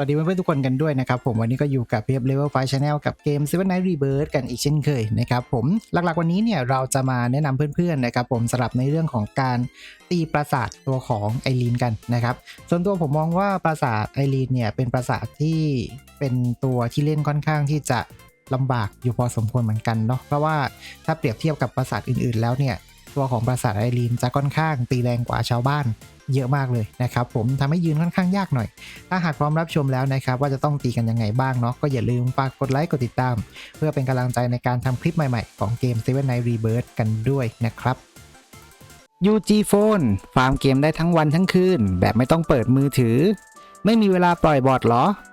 วัสดีเพื่อนๆทุกคนกันด้วยนะครับผมวันนี้ก็อยู่กับเพียบเลเวลไฟชาแนลกับเกม Seven Night Rebirth กันอีกเช่นเคยนะครับผมหลักๆวันนี้เนี่ยเราจะมาแนะนำเพื่อนๆนะครับผมสำหรับในเรื่องของการตีปราสาทตัวของไอรีนกันนะครับส่วนตัวผมมองว่าปราสาทไอรีนเนี่ยเป็นปราสาทที่เป็นตัวที่เล่นค่อนข้างที่จะลำบากอยู่พอสมควรเหมือนกันเนาะเพราะว่าถ้าเปรียบเทียบกับปราสาทอื่นๆ แล้วเนี่ยตัวของปราสาทไอรีนจะค่อนข้างตีแรงกว่าชาวบ้าน เยอะมากเลยนะครับผมทำให้ยืนค่อนข้างยากหน่อย ถ้าหากพร้อมรับชมแล้วนะครับ ว่าจะต้องตีกันยังไงบ้างเนาะก็อย่าลืมฝากกดไลค์กดติดตาม เพื่อเป็นกำลังใจในการทำคลิปใหม่ๆ ของเกม Seven Night Rebirth กันด้วยนะครับ UG Phone ฟาร์มเกมได้ทั้งวันทั้งคืนแบบไม่ต้องเปิดมือถือ ไม่มีเวลาปล่อยบอดหรอ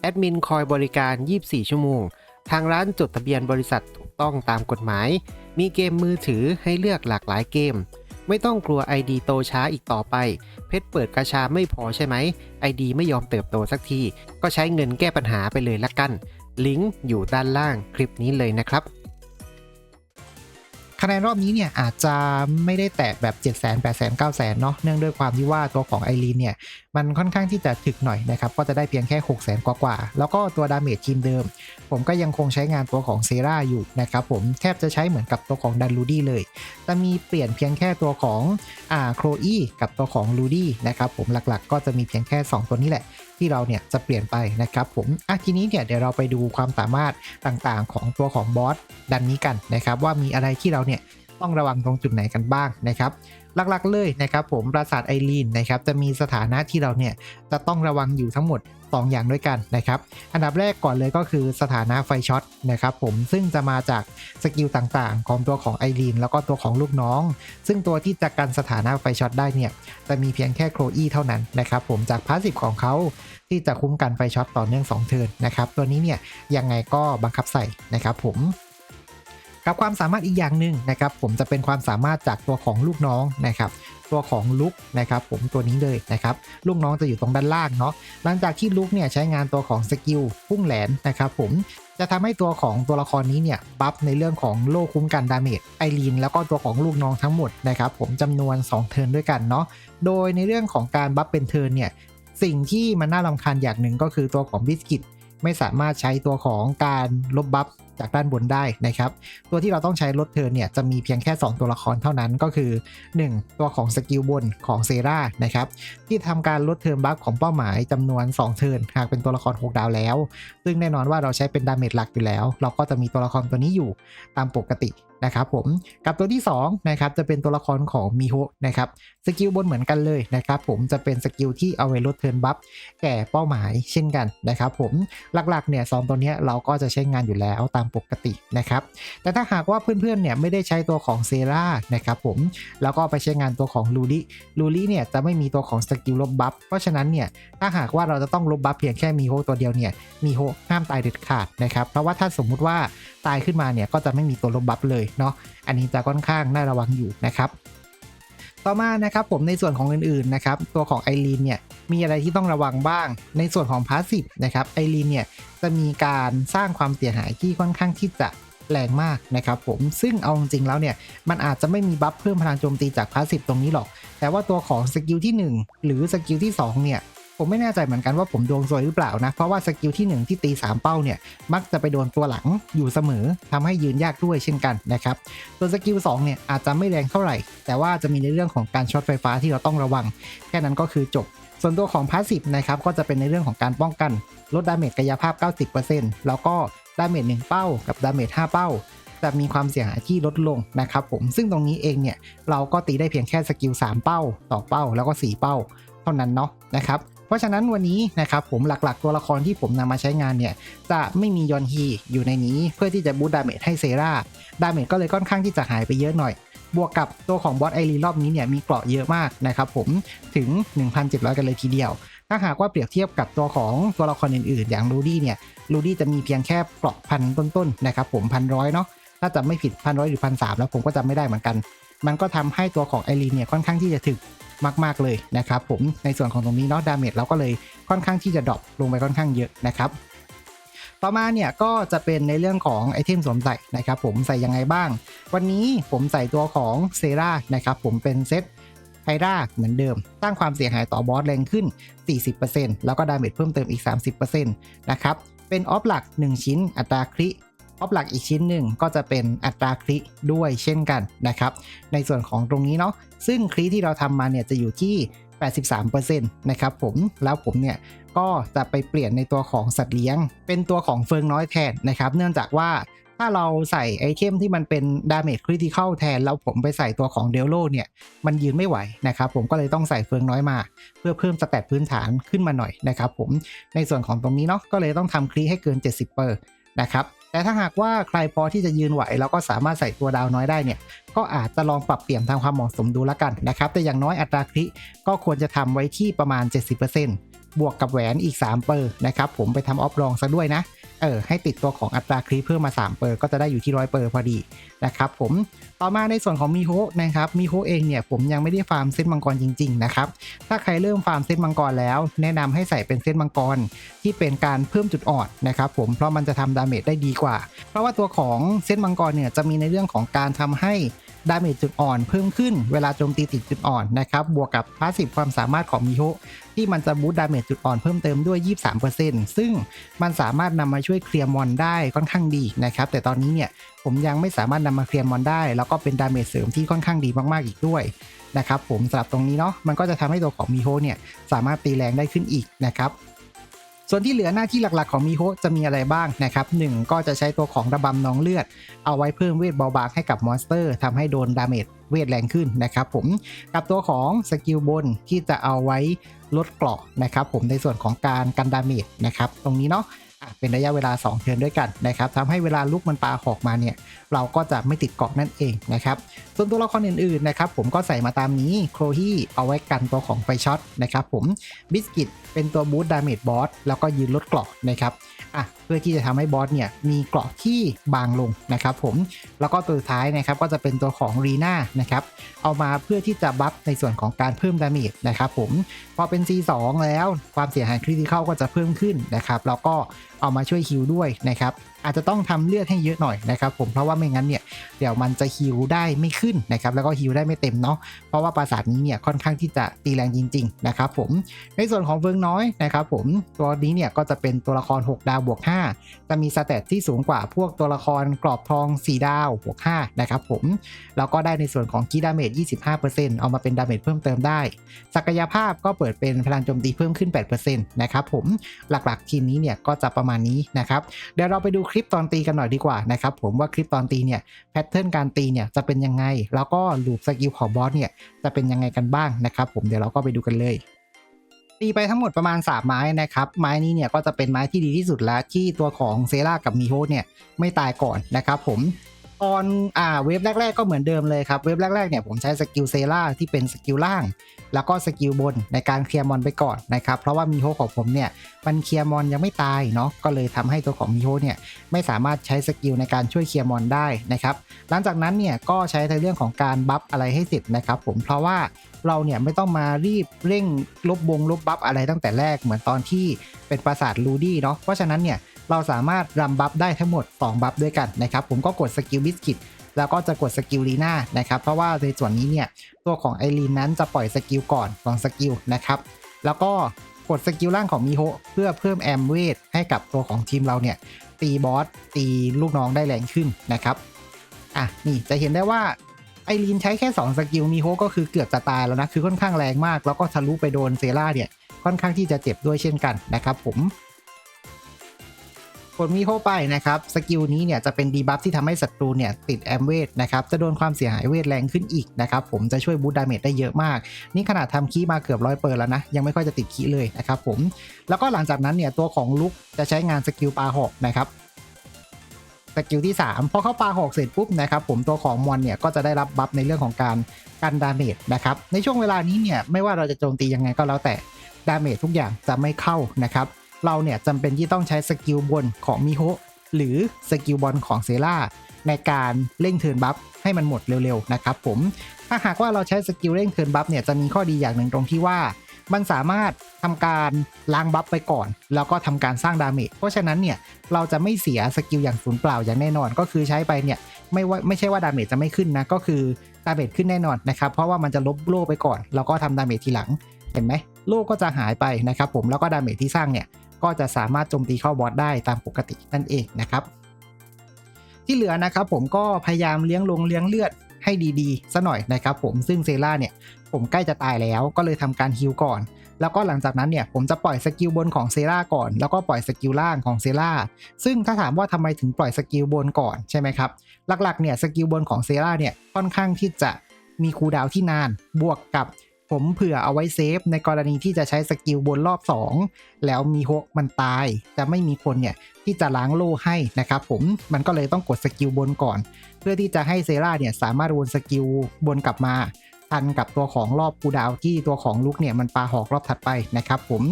แอดมินคอยบริการ 24 ชั่วโมง ทางร้านจดทะเบียนบริษัทถูกต้องตามกฎหมาย มีเกมมือถือให้เลือกหลากหลายเกม ไม่ต้องกลัว ID โตช้าอีกต่อไป เพชรเปิดกระชาไม่พอใช่ไหม ID ไม่ยอมเติบโตสักที ก็ใช้เงินแก้ปัญหาไปเลยละกัน ลิงก์อยู่ด้านล่างคลิปนี้เลยนะครับ คะแนนรอบนี้เนี่ยอาจจะไม่ได้แตะแบบ 7 0 0 0 0 8 0 0 0 9 0 0 0 เนาะเนื่องด้วยความที่ว่าตัวของไอรีนเนี่ย มันค่อนข้างที่จะถึกหน่อยนะครับ ก็จะได้เพียงแค่ 6 0 0 0 0 0กว่ากว่าๆแล้วก็ตัวดาเมจทีมเดิม ผมก็ยังคงใช้งานตัวของเซราอยู่นะครับผมแทบจะใช้เหมือนกับตัวของดันลูดี้เลยจะมีเปลี่ยนเพียงแค่ตัวของอ่าโครอีกับตัวของลูดี้นะครับผมหลักๆ ก็จะมีเพียงแค่ 2 ตัวนี้แหละ ที่เราเนี่ยจะเปลี่ยนไปนะครับผมอะทีนี้เนี่ยเดี๋ยวเราไปดูความสามารถต่างๆ ของตัวของบอสดันนี้กันนะครับว่ามีอะไรที่เราเนี่ย ต้องระวังตรงจุดไหนกันบ้างนะครับหลักๆเลยนะครับผมปราสาทไอรีนนะครับจะมีสถานะที่เราเนี่ยจะต้องระวังอยู่ทั้งหมด 2 อย่างด้วยกันนะครับอันดับแรกก่อนเลยก็คือสถานะไฟช็อตนะครับผมซึ่งจะมาจากสกิลต่างๆ ของตัวของไอรีนแล้วก็ตัวของลูกน้อง ซึ่งตัวที่จะกันสถานะไฟช็อตได้เนี่ยจะมีเพียงแค่โครอีเท่านั้นนะครับผมจากพาสซีฟของเขาที่จะคุ้มกันไฟช็อตต่อเนื่อง2เทิร์นนะครับตัวนี้เนี่ยยังไงก็บังคับใส่นะครับผม กับความสามารถอีกอย่างหนึ่งนะครับผมจะเป็นความสามารถจากตัวของลูกน้องนะครับตัวของลุกนะครับผมตัวนี้เลยนะครับลูกน้องจะอยู่ตรงด้านล่างเนาะหลังจากที่ลุกเนี่ยใช้งานตัวของสกิลพุ่งแหลนนะครับผมจะทำให้ตัวของตัวละครนี้เนี่ยบัฟในเรื่องของโล่คุ้มกันดาเมจไอรีนแล้วก็ตัวของลูกน้องทั้งหมดนะครับผมจำนวน 2 เทิร์นด้วยกันเนาะโดยในเรื่องของการบัฟเป็นเทิร์นเนี่ยสิ่งที่มันน่ารำคาญอย่างหนึ่งก็คือตัวของบิสกิตไม่สามารถใช้ตัวของการลบบัฟ จากด้านบนได้นะครับ ตัวที่เราต้องใช้ลดเทินเนี่ยจะมีเพียงแค่ 2 ตัวละครเท่านั้นก็คือ 1 ตัวของสกิลบนของเซรานะครับที่ทำการลดเทิร์นบัฟของเป้าหมายจำนวน 2 เทิร์นหากเป็นตัวละคร6ดาวแล้ว ซึ่งแน่นอนว่าเราใช้เป็นดาเมจหลักอยู่แล้ว เราก็จะมีตัวละครตัวนี้อยู่ตามปกตินะครับผมกับตัวที่2นะครับจะเป็นตัวละครของมิโฮะนะครับสกิลบนเหมือนกันเลยนะครับผมจะเป็นสกิลที่เอาไว้ลดเทิร์นบัฟแก่เป้าหมายเช่นกันนะครับผมหลักๆเนี่ยซองตัวเนี้ยเราก็จะใช้งานอยู่แล้วตามปกตินะครับ แต่ถ้าหากว่าเพื่อนๆเนี่ยไม่ได้ใช้ตัวของเซรานะครับผมแล้วก็ไปใช้งานตัวของลูริลูริเนี่ยจะไม่มีตัวของสกิลลบบัฟเพราะฉะนั้นเนี่ยถ้าหากว่าเราจะต้องลบบัฟเพียงแค่มีโฮตัวเดียวเนี่ยมีโฮห้ามตายเด็ดขาดนะครับเพราะว่าถ้าสมมุติว่าตายขึ้นมาเนี่ยก็จะไม่มีตัวลบบัฟเลยเนาะอันนี้จะค่อนข้างน่าระวังอยู่นะครับ ต่อมานะครับผมในส่วนของอื่นๆนะครับตัวของไอรีนเนี่ยมีอะไรที่ต้องระวังบ้าง ในส่วนของพาสซีฟนะครับไอรีนเนี่ยจะมีการสร้างความเสียหายที่ค่อนข้างที่จะแรงมากนะครับผมซึ่งเอาจริงๆแล้วเนี่ยมันอาจจะไม่มีบัฟเพิ่มพลังโจมตีจากพาสซีฟตรงนี้หรอก แต่ว่าตัวของสกิลที่ 1 หรือสกิลที่2เนี่ย ผมไม่แน่ใจเหมือนกันว่าผมดวงซวยหรือเปล่านะ เพราะว่าสกิลที่ 1 ที่ตี 3 เป้าเนี่ย มักจะไปโดนตัวหลังอยู่เสมอทำให้ยืนยากด้วยเช่นกันนะครับตัวนสกิล2เนี่ยอาจจะไม่แรงเท่าไหร่ แต่ว่าจะมีในเรื่องของการช็อตไฟฟ้าที่เราต้องระวัง แค่นั้นก็คือจบ ส่วนตัวของพาสซีฟนะครับก็จะเป็นในเรื่องของการป้องกัน ลดดาเมจกายภาพ 90%แล้วก็ดาเมจ1เป้า กับดาเมจ5เป้าจะมีความเสียหายที่ลดลงนะครับผมซึ่งตรงนี้เองเนี่ยเราก็ตีได้เพียงแค่สกิล3เป้าต่อเป้าแล้วก็ 4 เป้า เท่านั้นเนาะนะครับ เพราะฉะนั้นวันนี้นะครับผมหลักๆ ตัวละครที่ผมนำมาใช้งานเนี่ยจะไม่มียอนฮีอยู่ในนี้เพื่อที่จะบูตดาเมจให้เซราดาเมจก็เลยค่อนข้างที่จะหายไปเยอะหน่อย บวกกับตัวของบอสไอรีรอบนี้เนี่ยมีเกราะเยอะมากนะครับผมถึง 1,700 กันเลยทีเดียว ถ้าหากว่าเปรียบเทียบกับตัวของตัวละครอื่นๆ อย่างลูดี้เนี่ยลูดี้จะมีเพียงแค่เกราะพันต้นๆนะครับผมพันร้อยเนาะถ้าจะไม่ผิดพันร้อยหรือพันสามแล้วผมก็จำไม่ได้เหมือนกัน มันก็ทำให้ตัวของไอรีนเนี่ยค่อนข้างที่จะถึก มาก ๆ เลยนะครับผมในส่วนของตรงนี้เนาะดาเมจเราก็เลยค่อนข้างที่จะดรอปลงไปค่อนข้างเยอะนะครับต่อมาเนี่ยก็จะเป็นในเรื่องของไอเทมสวมใส่นะครับผมใส่ยังไงบ้าง วันนี้ผมใส่ตัวของเซรานะครับผมเป็นเซตไฮราเหมือนเดิมสร้างความเสียหายต่อบอสแรงขึ้น 40%แล้วก็ดาเมจเพิ่มเติมอีก 30%นะครับเป็นออฟหลัก 1 ชิ้นอัตราคริ ออฟหลักอีกชิ้นหนึ่งก็จะเป็นอัตราคริด้วยเช่นกันนะครับ ในส่วนของตรงนี้เนาะซึ่งคริที่เราทำมาเนี่ยจะอยู่ที่ 83%นะครับผมแล้วผมเนี่ยก็จะไปเปลี่ยนในตัวของสัตว์เลี้ยง เป็นตัวของเฟิงน้อยแทนนะครับ เนื่องจากว่าถ้าเราใส่ไอเทมที่มันเป็นดาเมจคริติคอลแทน แล้วผมไปใส่ตัวของเดลโลเนี่ย มันยืนไม่ไหวนะครับ ผมก็เลยต้องใส่เฟิงน้อยมา เพื่อเพิ่มสแตทพื้นฐานขึ้นมาหน่อยนะครับผมในส่วนของตรงนี้เนาะก็เลยต้องทำคริให้เกิน 70%เปอร์นะครับ แต่ถ้าหากว่าใครพอที่จะยืนไหว แล้วก็สามารถใส่ตัวดาวน้อยได้เนี่ย ก็อาจจะลองปรับเปลี่ยนทางความเหมาะสมดูละกันนะครับ แต่อย่างน้อยอัตราคริก็ควรจะทำไว้ที่ประมาณ 70%บวกกับแหวนอีก3เปอร์นะครับผมไปทำออฟรองซะด้วยนะ เออให้ติดตัวของอัตราคริเพิ่มมา3เปอร์ก็จะได้อยู่ที่ร้อยเปอร์พอดีนะครับผมต่อมาในส่วนของมีโฮนะครับมีโฮเองเนี่ยผมยังไม่ได้ฟาร์มเส้นมังกรจริง ๆ นะครับ ถ้าใครเริ่มฟาร์มเส้นมังกรแล้ว แนะนำให้ใส่เป็นเส้นมังกรที่เป็นการเพิ่มจุดอ่อนนะครับผมเพราะมันจะทำดาเมจได้ดีกว่า เพราะว่าตัวของเส้นมังกรเนี่ยจะมีในเรื่องของการทำให้ดาเมจจุดอ่อนเพิ่มขึ้นเวลาโจมตีติดจุดอ่อนนะครับบวกกับพาสซีฟความสามารถของมิโฮ ที่มันจะบูตดาเมจจุดอ่อนเพิ่มเติมด้วย 23%ซึ่งมันสามารถนำมาช่วยเคลียร์มอนได้ค่อนข้างดีนะครับ แต่ตอนนี้เนี่ยผมยังไม่สามารถนำมาเคลียร์มอนได้ แล้วก็เป็นดาเมจเสริมที่ค่อนข้างดีมากๆอีกด้วยนะครับผมสำหรับตรงนี้เนาะมันก็จะทำให้ตัวของมิโฮเนี่ยสามารถตีแรงได้ขึ้นอีกนะครับส่วนที่เหลือหน้าที่หลักๆของมิโฮจะมีอะไรบ้างนะครับหนึ่งก็จะใช้ตัวของระบำน้องเลือด เอาไว้เพิ่มเวทเบาบางให้กับมอนสเตอร์ทำให้โดนดาเมจ เวทแรงขึ้นนะครับผมกับตัวของสกิลบนที่จะเอาไว้ลดเกราะนะครับผมในส่วนของการกันดาเมจนะครับตรงนี้เนาะเป็นระยะเวลา 2 เทิร์นด้วยกันนะครับทำให้เวลาลูกมันปลาหอกมาเนี่ย เราก็จะไม่ติดเกาะนั่นเองนะครับ ส่วนตัวละครอื่นๆนะครับ ผมก็ใส่มาตามนี้โครฮีเอาไว้กันตัวของไฟช็อตนะครับผมบิสกิตเป็นตัวบูตดาเมจบอสแล้วก็ยืนลดเกราะนะครับ อะเพื่อที่จะทำให้บอสเนี่ยมีเกราะที่บางลงนะครับผมแล้วก็ตัวสุดท้ายนะครับก็จะเป็นตัวของรีน่านะครับเอามาเพื่อที่จะบัฟในส่วนของการเพิ่มดาเมจนะครับผมพอเป็น C2 แล้วความเสียหายคริติคอลก็จะเพิ่มขึ้นนะครับแล้วก็เอามาช่วยฮิลด้วยนะครับ อาจจะต้องทำเลือดให้เยอะหน่อยนะครับผมเพราะว่าไม่งั้นเนี่ยเดี๋ยวมันจะฮิลได้ไม่ขึ้นนะครับแล้วก็ฮิลได้ไม่เต็มเนาะเพราะว่าปราสาทนี้เนี่ยค่อนข้างที่จะตีแรงจริงๆนะครับผมในส่วนของเฟิงน้อยนะครับผมตัวนี้เนี่ยก็จะเป็นตัวละคร 6 ดาวบวก 5 จะมีสเตตที่สูงกว่าพวกตัวละครกรอบทอง 4 ดาวบวก5นะครับผมแล้วก็ได้ในส่วนของกีดาเมจ25%เอามาเป็นดาเมจเพิ่มเติมได้ ศักยภาพก็เปิดเป็นพลังโจมตีเพิ่มขึ้น8%นะครับผมหลักๆทีมนี้เนี่ยก็จะประมาณนี้นะครับเดี๋ยวเราไปดูคลิปตอนตีกันหน่อยดีกว่านะครับผมว่าคลิปตอนตีเนี่ยแพทเทิร์นการตีเนี่ยจะเป็นยังไง แล้วก็ลูปสกิลของบอสเนี่ยจะเป็นยังไงกันบ้างนะครับผมเดี๋ยวเราก็ไปดูกันเลยตีไปทั้งหมดประมาณ 3 ไม้นะครับ ไม้นี้เนี่ยก็จะเป็นไม้ที่ดีที่สุดแล้วที่ตัวของเซรากับมีโฮเนี่ยไม่ตายก่อนนะครับผม ตอนอ่าเวฟแรก ๆ ก็เหมือนเดิมเลยครับ เวฟแรก ๆ เนี่ยผมใช้สกิลเซราที่เป็นสกิลล่าง แล้วก็สกิลบนในการเคลียร์มอนไปก่อนนะครับ เพราะว่ามิโฮของผมเนี่ยมันเคลียร์มอนยังไม่ตายเนาะก็เลยทำให้ตัวของมิโฮเนี่ยไม่สามารถใช้สกิลในการช่วยเคลียร์มอนได้นะครับหลังจากนั้นเนี่ยก็ใช้ในเรื่องของการบัฟอะไรให้เสร็จนะครับผมเพราะว่าเราเนี่ยไม่ต้องมารีบเร่งลบบงลบบัฟอะไรตั้งแต่แรกเหมือนตอนที่เป็นปราสาทลูดี้เนาะเพราะฉะนั้นเนี่ย เราสามารถรำบัฟได้ทั้งหมด 2 บัฟด้วยกันนะครับ ผมก็กดสกิลบิสกิตแล้วก็จะกดสกิลลีน่านะครับ เพราะว่าในส่วนนี้เนี่ย ตัวของไอรีนนั้นจะปล่อยสกิลก่อนสองสกิลนะครับ แล้วก็กดสกิลล่างของมิโฮเพื่อเพิ่มแอมเวทให้กับตัวของทีมเราเนี่ย ตีบอสตีลูกน้องได้แรงขึ้นนะครับ อะ นี่จะเห็นได้ว่าไอรีนใช้แค่ 2 สกิลมิโฮก็คือเกือบจะตายแล้วนะ คือค่อนข้างแรงมาก แล้วก็ทะลุไปโดนเซราเนี่ย ค่อนข้างที่จะเจ็บด้วยเช่นกันนะครับผม กดมีเข้าไปนะครับสกิลนี้เนี่ยจะเป็นดีบัฟที่ทำให้ศัตรูเนี่ยติดแอมเวทนะครับจะโดนความเสียหายเวทแรงขึ้นอีกนะครับผมจะช่วยบูตดาเมจได้เยอะมาก นี่ขนาดทำคีย์มาเกือบร้อยเปิดแล้วนะ ยังไม่ค่อยจะติดคีเลยนะครับผมแล้วก็หลังจากนั้นเนี่ยตัวของลุกจะใช้งานสกิลปาหอกนะครับสกิลที่ 3 พอเข้าปาหอกเสร็จปุ๊บนะครับผมตัวของมอนเนี่ยก็จะได้รับบัฟในเรื่องของการกันดาเมจนะครับในช่วงเวลานี้เนี่ยไม่ว่าเราจะโจมตียังไงก็แล้วแต่ดาเมจทุกอย่างจะไม่เข้านะครับ เราเนี่ยจำเป็นที่ต้องใช้สกิลบนของมิโฮหรือสกิลบอลของเซล่าในการเร่งเทิร์นบัฟให้มันหมดเร็วๆนะครับผม ถ้าหากว่าเราใช้สกิลเร่งเทิร์นบัฟเนี่ยจะมีข้อดีอย่างหนึ่งตรงที่ว่า มันสามารถทำการล้างบัฟไปก่อน แล้วก็ทำการสร้างดาเมจเพราะฉะนั้นเนี่ยเราจะไม่เสียสกิลอย่างสูญเปล่าอย่างแน่นอน ก็คือใช้ไปเนี่ยไม่ว่าไม่ใช่ว่าดาเมจจะไม่ขึ้นนะก็คือดาเมจขึ้นแน่นอนนะครับเพราะว่ามันจะลบโล่ไปก่อน แล้วก็ทำดาเมจทีหลังเห็นไหมโล่ก็จะหายไปนะครับผมแล้วก็ดาเมจที่สร้างเนี่ย ก็จะสามารถโจมตีเข้าบอสได้ตามปกตินั่นเองนะครับ ที่เหลือนะครับผมก็พยายามเลี้ยงลงเลี้ยงเลือดให้ดีๆซะหน่อยนะครับผมซึ่งเซล่าเนี่ยผมใกล้จะตายแล้วก็เลยทำการฮิลก่อน แล้วก็หลังจากนั้นเนี่ยผมจะปล่อยสกิลบนของเซล่าก่อน แล้วก็ปล่อยสกิลล่างของเซล่าซึ่งถ้าถามว่าทำไมถึงปล่อยสกิลบนก่อนใช่ไหมครับหลักๆเนี่ยสกิลบนของเซล่าเนี่ยค่อนข้างที่จะมีคูลดาวที่นานบวกกับ ผมเผื่อเอาไว้เซฟในกรณีที่จะใช้สกิลบนรอบ 2 แล้วมีฮกมันตาย จะไม่มีคนเนี่ยที่จะล้างโล่ให้นะครับผมมันก็เลยต้องกดสกิลบนก่อน เพื่อที่จะให้เซราเนี่ยสามารถวนสกิลบนกลับมาทันกับตัวของรอบคูดาวที่ตัวของลุกเนี่ยมันปาหอกรอบถัดไปนะครับผม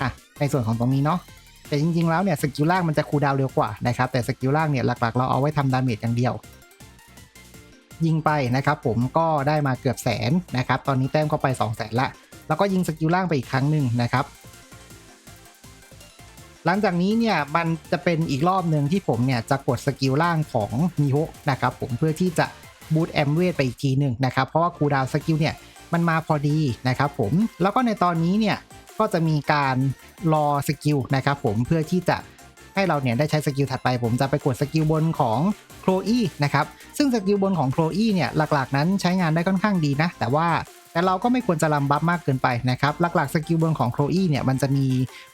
อะในส่วนของตรงนี้เนาะแต่จริงๆแล้วเนี่ยสกิลล่างมันจะคูดาวเร็วกว่านะครับแต่สกิลล่างเนี่ยหลักๆ เราเอาไว้ทำดาเมจอย่างเดียว ยิงไปนะครับผมก็ได้มาเกือบแสนนะครับตอนนี้แต้มก็ไป 2 0 0แสนละ แล้วก็ยิงสกิลล่างไปอีกครั้งหนึ่งนะครับ หลังจากนี้เนี่ยมันจะเป็นอีกรอบหนึ่งที่ผมเนี่ยจะกดสกิลล่างของมิโฮะนะครับผมเพื่อที่จะบูตแอมเวทไปอีกทีหนึ่งนะครับเพราะว่าคูดาวสกิลเนี่ยมันมาพอดีนะครับผมแล้วก็ในตอนนี้เนี่ยก็จะมีการรอสกิลนะครับผมเพื่อที่จะ ให้เราเนี่ยได้ใช้สกิลถัดไปผมจะไปกดสกิลบนของโคลอีนะครับซึ่งสกิลบนของโคลอีเนี่ยหลักๆ นั้นใช้งานได้ค่อนข้างดีนะ แต่ว่าแต่เราก็ไม่ควรจะลำบัฟมากเกินไปนะครับ หลักๆ สกิลบนของโคลอีเนี่ยมันจะมี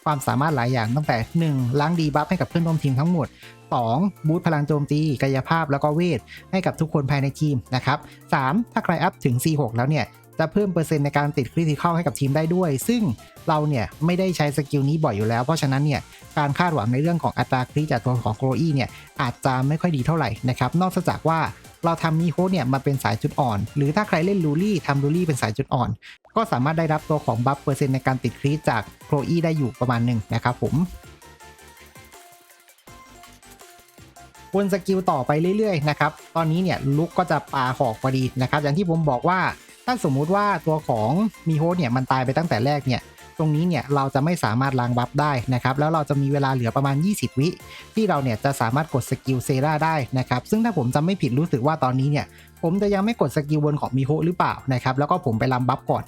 ความสามารถหลายอย่างตั้งแต่ 1. ล้างดีบัฟให้กับเพื่อนร่วมทีมทั้งหมด 2. บูตพลังโจมตี กายภาพแล้วก็เวท ให้กับทุกคนภายในทีมนะครับ 3. ถ้าใครอัพถึง C6 แล้วเนี่ย จะเพิ่มเปอร์เซ็นต์ในการติดคริติคอลให้กับทีมได้ด้วย ซึ่งเราเนี่ยไม่ได้ใช้สกิลนี้บ่อยอยู่แล้ว เพราะฉะนั้นเนี่ยการคาดหวังในเรื่องของอัตราคริจากตัวของโคลอีเนี่ยอาจจะไม่ค่อยดีเท่าไหร่นะครับ นอกจากว่าเราทำมีโฮเนี่ยมาเป็นสายจุดอ่อน หรือถ้าใครเล่นลูลี่ทำลูลี่เป็นสายจุดอ่อน ก็สามารถได้รับตัวของบัฟเปอร์เซ็นต์ในการติดคริจากโคลอีได้อยู่ประมาณหนึ่งนะครับผมวนสกิลต่อไปเรื่อยๆนะครับ ตอนนี้เนี่ยลุกก็จะปาหอกพอดีนะครับ อย่างที่ผมบอกว่า ถ้าสมมุติว่าตัวของมีโฮสเนี่ยมันตายไปตั้งแต่แรกเนี่ยตรงนี้เนี่ยเราจะไม่สามารถล้างบัฟได้นะครับแล้วเราจะมีเวลาเหลือประมาณ 20 วิ ที่เราเนี่ยจะสามารถกดสกิลเซราได้นะครับซึ่งถ้าผมจำไม่ผิดรู้สึกว่าตอนนี้เนี่ยผมจะยังไม่กดสกิลบนของมีโฮหรือเปล่านะครับแล้วก็ผมไปลำบัฟก่อน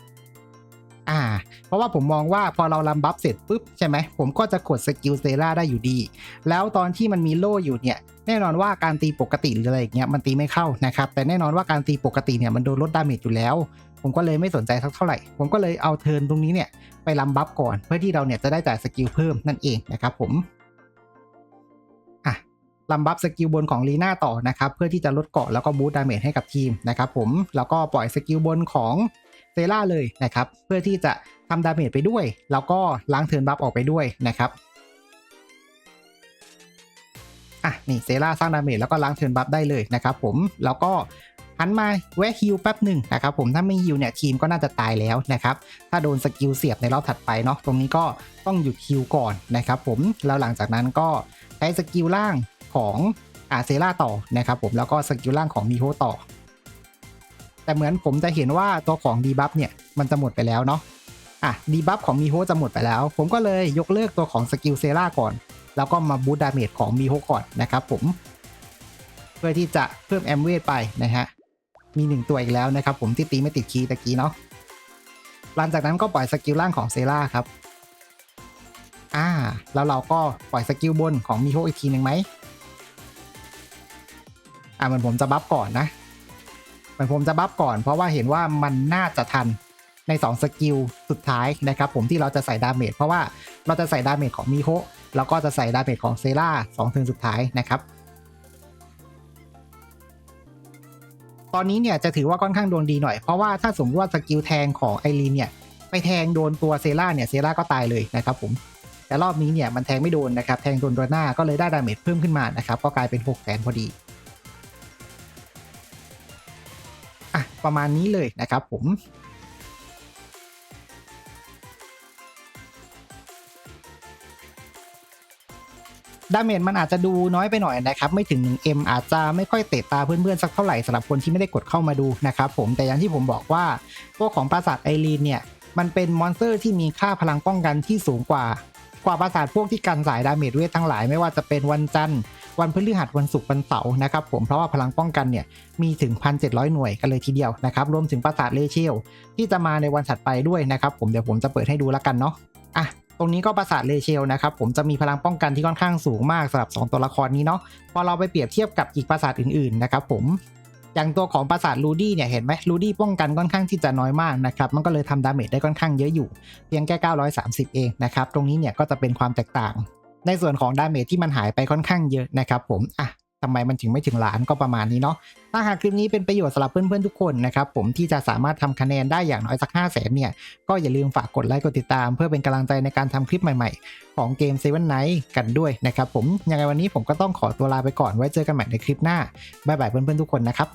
อ่า เพราะว่าผมมองว่าพอเราลำบัฟเสร็จปุ๊บใช่ไหมผมก็จะกดสกิลเซราได้อยู่ดี แล้วตอนที่มันมีโล่อยู่เนี่ย แน่นอนว่าการตีปกติหรืออะไรอย่างเงี้ยมันตีไม่เข้านะครับ แต่แน่นอนว่าการตีปกติเนี่ยมันโดนลดดาเมจอยู่แล้ว ผมก็เลยไม่สนใจสักเท่าไหร่ ผมก็เลยเอาเทิร์นตรงนี้เนี่ยไปลำบัฟก่อนเพื่อที่เราเนี่ยจะได้จ่ายสกิลเพิ่มนั่นเองนะครับผมอะลำบัฟสกิลบนของลีน่าต่อนะครับ เพื่อที่จะลดเกาะแล้วก็บูตดาเมจให้กับทีมนะครับผมแล้วก็ปล่อยสกิลบนของ เซล่าเลยนะครับเพื่อที่จะทำดาเมจไปด้วย แล้วก็ล้างเทิร์นบัฟออกไปด้วยนะครับอะนี่เซราสร้างดาเมจแล้วก็ล้างเทิร์นบัฟได้เลยนะครับผมแล้วก็หันมาแวะฮิลแป๊บหนึ่งนะครับผมถ้าไม่ฮิลเนี่ยทีมก็น่าจะตายแล้วนะครับถ้าโดนสกิลเสียบในรอบถัดไปเนาะตรงนี้ก็ต้องหยุดฮิลก่อนนะครับผมแล้วหลังจากนั้นก็ใช้สกิลล่างของอาเซราต่อนะครับผมแล้วก็สกิลล่างของมีโฮต่อ แต่เหมือนผมจะเห็นว่าตัวของดีบัฟเนี่ยมันจะหมดไปแล้วเนาะอะดีบัฟของมีโฮจะหมดไปแล้ว ผมก็เลยยกเลิกตัวของสกิลเซราก่อน แล้วก็มาบูตดาเมจของมีโฮก่อนนะครับผม เพื่อที่จะเพิ่มแอมเวทไปนะฮะมีหนึ่งตัวอีกแล้วนะครับผมที่ตีไม่ติดคีย์ตะกี้เนาะหลังจากนั้นก็ปล่อยสกิลล่างของเซราครับอ่าแล้วเราก็ปล่อยสกิลบนของมีโฮอีกทีหนึ่งไหมอ่าเหมือนผมจะบัฟก่อนนะ เหมือนผมจะบัฟก่อน เพราะว่าเห็นว่ามันน่าจะทันใน 2 สกิลสุดท้ายนะครับผมที่เราจะใส่ดาเมจเพราะว่าเราจะใส่ดาเมจของมิโฮแล้วก็จะใส่ดาเมจของเซราสองเทิร์นสุดท้ายนะครับ ตอนนี้เนี่ยจะถือว่าค่อนข้างดวงดีหน่อย เพราะว่าถ้าสมมติว่าสกิลแทงของไอรีนเนี่ยไปแทงโดนตัวเซราเนี่ยเซราก็ตายเลยนะครับผมแต่รอบนี้เนี่ยมันแทงไม่โดนนะครับแทงโดนตัวหน้าก็เลยได้ดาเมจเพิ่มขึ้นมานะครับก็กลายเป็น6กแสนพอดี ประมาณนี้เลยนะครับผมดาเมจมันอาจจะดูน้อยไปหน่อยนะครับ ไม่ถึง 1M อาจจะไม่ค่อยเตะตาเพื่อนๆ สักเท่าไหร่สำหรับคนที่ไม่ได้กดเข้ามาดูนะครับผมแต่อย่างที่ผมบอกว่า ตัวของปราสาทไอรีนเนี่ย มันเป็นมอนสเตอร์ที่มีค่าพลังป้องกันที่สูงกว่า กว่าปราสาทพวกที่กันสายดาเมจเวททั้งหลายไม่ว่าจะเป็นวันจันทร์วันพฤหัสวันศุกร์วันเสาร์นะครับผมเพราะว่าพลังป้องกันเนี่ยมีถึง 1,700 หน่วยกันเลยทีเดียวนะครับรวมถึงปราสาทเลเชลที่จะมาในวันถัดไปด้วยนะครับผมเดี๋ยวผมจะเปิดให้ดูแล้วกันเนาะอะตรงนี้ก็ปราสาทเลเชลนะครับผมจะมีพลังป้องกันที่ค่อนข้างสูงมากสำหรับ 2 ตัวละครนี้เนาะพอเราไปเปรียบเทียบกับอีกปราสาทอื่นๆนะครับผม อย่างตัวของปราสาทลูดี้เนี่ยเห็นไหมลูดี้ป้องกันค่อนข้างที่จะน้อยมากนะครับ มันก็เลยทำดาเมจได้ค่อนข้างเยอะอยู่ เพียงแค่ 930 เองนะครับ ตรงนี้เนี่ยก็จะเป็นความแตกต่าง ในส่วนของดาเมจที่มันหายไปค่อนข้างเยอะนะครับผมอะ ทำไมมันถึงไม่ถึงล้านก็ประมาณนี้เนาะถ้าหากคลิปนี้เป็นประโยชน์สำหรับเพื่อนๆทุกคนนะครับผมที่จะสามารถทำคะแนนได้อย่างน้อยสัก5 0 0แสนเนี่ยก็อย่าลืมฝากกดไลค์กดติดตาม เพื่อเป็นกำลังใจในการทำคลิปใหม่ๆ ของเกม Seven Night กันด้วยนะครับผมยังไงวันนี้ผมก็ต้องขอตัวลาไปก่อนไว้เจอกันใหม่ในคลิปหน้าบ๊ายบายเพื่อนๆทุกคนนะครับ